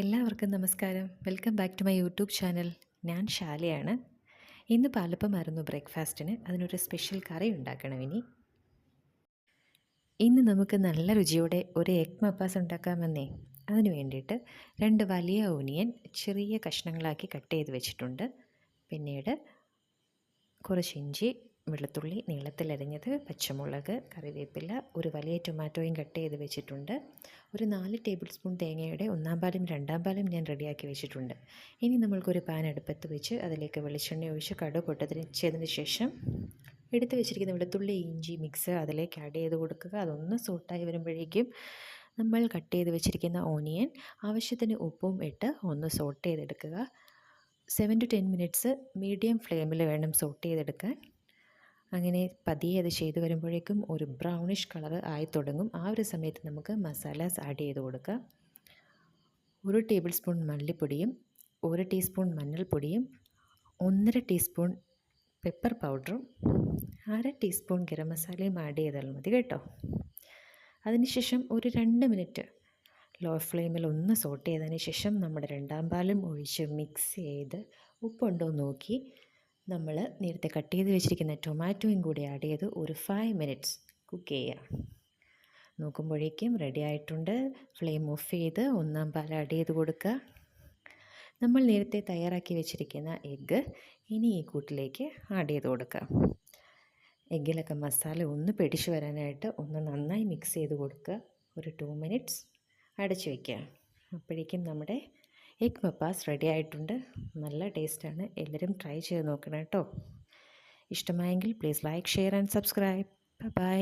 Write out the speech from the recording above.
എല്ലാവർക്കും നമസ്കാരം. Welcome back to my YouTube channel ഞാൻ ഷാലയാണ് ഇന്ന് പാലപ്പമായിരുന്നു ബ്രേക്ക്ഫാസ്റ്റിന് അതിനൊരു സ്പെഷ്യൽ കറി ഉണ്ടാക്കണം ഇനി. ഇന്ന് നമുക്ക് നല്ല രുചിയോടെ ഒരു എഗ് മപ്പാസ് ഉണ്ടാക്കാമെന്നേ. അതിന് വേണ്ടിയിട്ട് രണ്ട് വലിയ ഓനിയൻ ചെറിയ കഷ്ണങ്ങളാക്കി കട്ട് ചെയ്ത് വെച്ചിട്ടുണ്ട്. പിന്നീട് കുറച്ച് ഇഞ്ചി വെളുത്തുള്ളി നീളത്തിലരിഞ്ഞത് പച്ചമുളക് കറിവേപ്പില ഒരു വലിയ ടൊമാറ്റോയും കട്ട് ചെയ്ത് വെച്ചിട്ടുണ്ട്. ഒരു നാല് ടേബിൾ സ്പൂൺ തേങ്ങയുടെ ഒന്നാം പാലും രണ്ടാം പാലും ഞാൻ റെഡിയാക്കി വെച്ചിട്ടുണ്ട്. ഇനി നമ്മൾക്കൊരു പാൻ അടുപ്പത്ത് വെച്ച് അതിലേക്ക് വെളിച്ചെണ്ണ ഒഴിച്ച് കടുക് പൊട്ടതിന് ശേഷം എടുത്ത് വെച്ചിരിക്കുന്ന വെളുത്തുള്ളി ഇഞ്ചി മിക്സ് അതിലേക്ക് ആഡ് ചെയ്ത് കൊടുക്കുക. അതൊന്ന് സൂട്ടായി വരുമ്പോഴേക്കും നമ്മൾ കട്ട് ചെയ്ത് വെച്ചിരിക്കുന്ന ഓനിയൻ ആവശ്യത്തിന് ഉപ്പും ഇട്ട് ഒന്ന് സോട്ട് ചെയ്തെടുക്കുക. Seven to ten minutes medium ഫ്ലെയിമിൽ വേണം സോട്ട് ചെയ്തെടുക്കാൻ. അങ്ങനെ പതിയെ അത് ചെയ്ത് വരുമ്പോഴേക്കും ഒരു ബ്രൗണിഷ് കളർ ആയി തുടങ്ങും. ആ ഒരു സമയത്ത് നമുക്ക് മസാലാസ് ആഡ് ചെയ്ത് കൊടുക്കുക ഒരു ടേബിൾ സ്പൂൺ മല്ലിപ്പൊടിയും ഒരു ടീസ്പൂൺ മഞ്ഞൾപ്പൊടിയും ഒന്നര ടീസ്പൂൺ പെപ്പർ പൗഡറും അര ടീസ്പൂൺ ഗരം മസാലയും ആഡ് ചെയ്താൽ മതി കേട്ടോ. അതിനുശേഷം ഒരു രണ്ട് മിനിറ്റ് ലോ ഫ്ലെയിമിൽ ഒന്ന് സോട്ട് ചെയ്തതിന് ശേഷം നമ്മുടെ രണ്ടാം പാലും ഒഴിച്ച് മിക്സ് ചെയ്ത് ഉപ്പുണ്ടോ നോക്കി നമ്മൾ നേരത്തെ കട്ട് ചെയ്ത് വെച്ചിരിക്കുന്ന ടൊമാറ്റോയും കൂടി ആഡ് ചെയ്ത് ഒരു ഫൈവ് മിനിറ്റ്സ് കുക്ക് ചെയ്യുക നോക്കുമ്പോഴേക്കും റെഡി ആയിട്ടുണ്ട്. ഫ്ലെയിം ഓഫ് ചെയ്ത് ഒന്നാം പാൽ ആഡ് ചെയ്ത് കൊടുക്കുക. നമ്മൾ നേരത്തെ തയ്യാറാക്കി വെച്ചിരിക്കുന്ന എഗ്ഗ് ഇനി ഈ കൂട്ടിലേക്ക് ആഡ് ചെയ്ത് കൊടുക്കുക. എഗ്ഗിലൊക്കെ മസാല ഒന്ന് പിടിച്ചു വരാനായിട്ട് ഒന്ന് നന്നായി മിക്സ് ചെയ്ത് കൊടുക്കുക. ഒരു ടു മിനിറ്റ്സ് അടച്ചു വയ്ക്കുക അപ്പോഴേക്കും നമ്മുടെ എഗ് മപ്പാസ് റെഡി ആയിട്ടുണ്ട്. നല്ല ടേസ്റ്റാണ് എല്ലാവരും ട്രൈ ചെയ്ത് നോക്കണം കേട്ടോ. ഇഷ്ടമായെങ്കിൽ please like share and subscribe bye